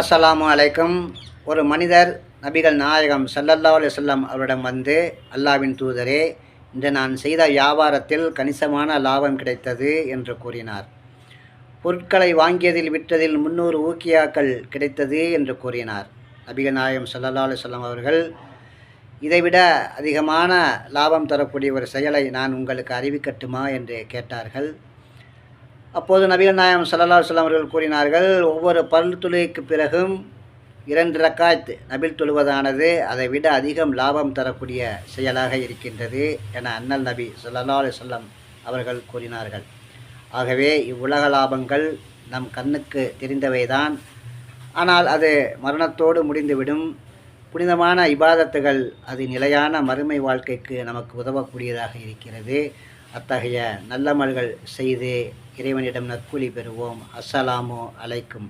அஸ்ஸலாமு அலைக்கும். ஒரு மனிதர் நபிகள் நாயகம் சல்லல்லா அலி சொல்லம் அவரிடம் வந்து அல்லாவின் தூதரே இன்று நான் செய்த வியாபாரத்தில் கணிசமான லாபம் கிடைத்தது என்று கூறினார். பொருட்களை வாங்கியதில் விற்றதில் முன்னூறு ஊக்கியாக்கள் கிடைத்தது என்று கூறினார். நபிகள் நாயகம் சல்லல்லா அலி சொல்லம் அவர்கள் இதைவிட அதிகமான லாபம் தரக்கூடிய ஒரு செயலை நான் உங்களுக்கு அறிவிக்கட்டுமா? என்று கேட்டார்கள். அப்போது நபிகள் நாயம் சல்லா சொல்லம் அவர்கள் கூறினார்கள் ஒவ்வொரு பல் துளைக்கு பிறகும் இரண்டு ரக்காய்த் நபில் தொழுவதானது அதை விட அதிகம் லாபம் தரக்கூடிய செயலாக இருக்கின்றது என அண்ணல் நபி ஸல்லல்லாஹு அலைஹி அவர்கள் கூறினார்கள். ஆகவே இவ்வுலக லாபங்கள் நம் கண்ணுக்கு தெரிந்தவைதான். ஆனால் அது மரணத்தோடு முடிந்துவிடும். புனிதமான இபாதத்துகள் அது நிலையான மறுமை வாழ்க்கைக்கு நமக்கு உதவக்கூடியதாக இருக்கிறது. அத்தகைய நல்லமல்கள் செய்து இறைவனிடம் நற்கூலி பெறுவோம். அஸ்ஸலாமு அலைக்கும்.